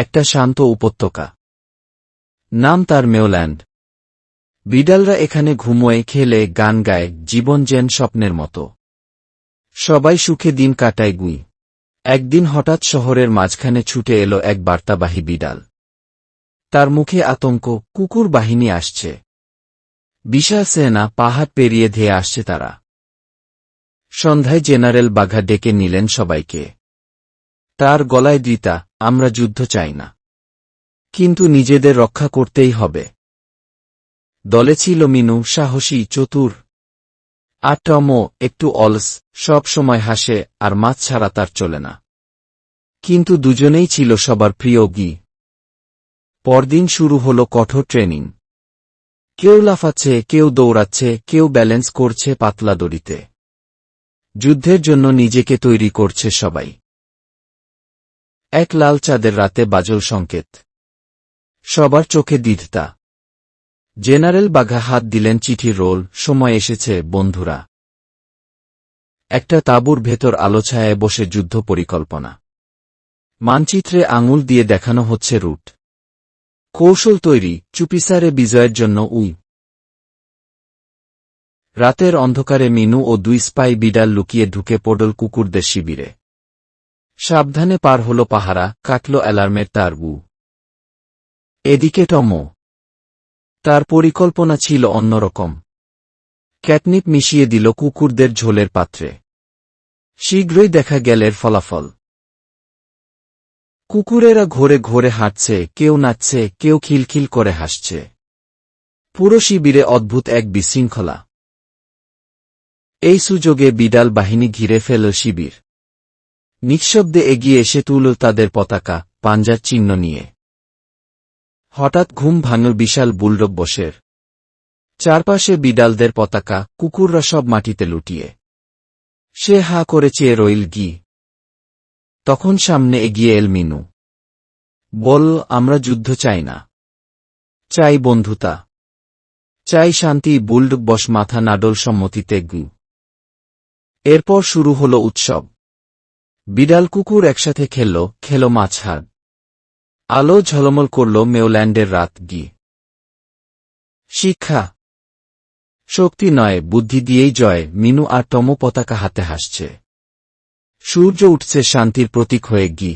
একটা শান্ত উপত্যকা। নাম তার মেওল্যান্ড। বিড়ালরা এখানে ঘুমোয়, খেলে, গান গায়, জীবন যেন স্বপ্নের মতো। সবাই সুখে দিন কাটায় গুই। একদিন হঠাৎ শহরের মাঝখানে ছুটে এলো এক বার্তাবাহী বিড়াল। তার মুখে আতঙ্ক, কুকুর বাহিনী আসছে। বিশাল সেনা পাহাড় পেরিয়ে ধেয়ে আসছে তারা। সন্ধ্যায় জেনারেল বাঘা ডেকে নিলেন সবাইকে। তার গলায় দিতা আমরা যুদ্ধ চাই না। কিন্তু নিজেদের রক্ষা করতেই হবে। দলে ছিল মিনু, সাহসী, চতুর। আর টমো, একটু অলস, সব সময় হাসে, আর মাছ ছাড়া তার চলে না। কিন্তু দুজনেই ছিল সবার প্রিয় গি। পরদিন শুরু হল কঠোর ট্রেনিং। কেউ লাফাচ্ছে, কেউ দৌড়াচ্ছে, কেউ ব্যালেন্স করছে পাতলা দড়িতে। যুদ্ধের জন্য নিজেকে তৈরি করছে সবাই। এক লাল চাঁদের রাতে বাজল সংকেত। সবার চোখে দ্বিধতা জেনারেল বাঘা হাত দিলেন চিঠির রোল, সময় এসেছে, বন্ধুরা। একটা তাঁবুর ভেতর আলোছায়ায় বসে যুদ্ধ পরিকল্পনা। মানচিত্রে আঙুল দিয়ে দেখানো হচ্ছে রুট। কৌশল তৈরি, চুপিসারে বিজয়ের জন্য উই। রাতের অন্ধকারে মিনু ও দুই স্পাই বিড়াল লুকিয়ে ঢুকে পড়ল কুকুরদের শিবিরে। সাবধানে পার হল পাহারা, কাটল অ্যালার্মের তার উ এদিকে টমো। তার পরিকল্পনা ছিল অন্যরকম। ক্যাটনিপ মিশিয়ে দিল কুকুরদের ঝোলের পাত্রে। শীঘ্রই দেখা গেলের ফলাফল। কুকুরেরা ঘোরে ঘোরে হাঁটছে, কেউ নাচছে, কেউ খিলখিল করে হাসছে। পুরো শিবিরে অদ্ভুত এক বিশৃঙ্খলা। এই সুযোগে বিডাল বাহিনী ঘিরে ফেল শিবির। নিঃশব্দে এগিয়ে এসে তুল তাদের পতাকা, পাঞ্জার চিহ্ন নিয়ে। হঠাৎ ঘুম ভাঙল বিশাল বুলডগ বসের। চারপাশে বিড়ালদের পতাকা, কুকুররা সব মাটিতে লুটিয়ে। সে হা করে চেয়ে রইল গি। তখন সামনে এগিয়ে এল মিনু। বল, আমরা যুদ্ধ চাই না। চাই বন্ধুতা। চাই শান্তি, বুলডগ বস মাথা নাডল সম্মতিতে গু। এরপর শুরু হল উৎসব। বিড়াল কুকুর একসাথে খেলল, খেল মাছহার আলো ঝলমল করল মেওল্যান্ডের রাত গি শিক্ষা। শক্তি নয়, বুদ্ধি দিয়েই জয়, মিনু আর টম পতাকা হাতে হাসছে। সূর্য উঠছে শান্তির প্রতীক হয়ে গি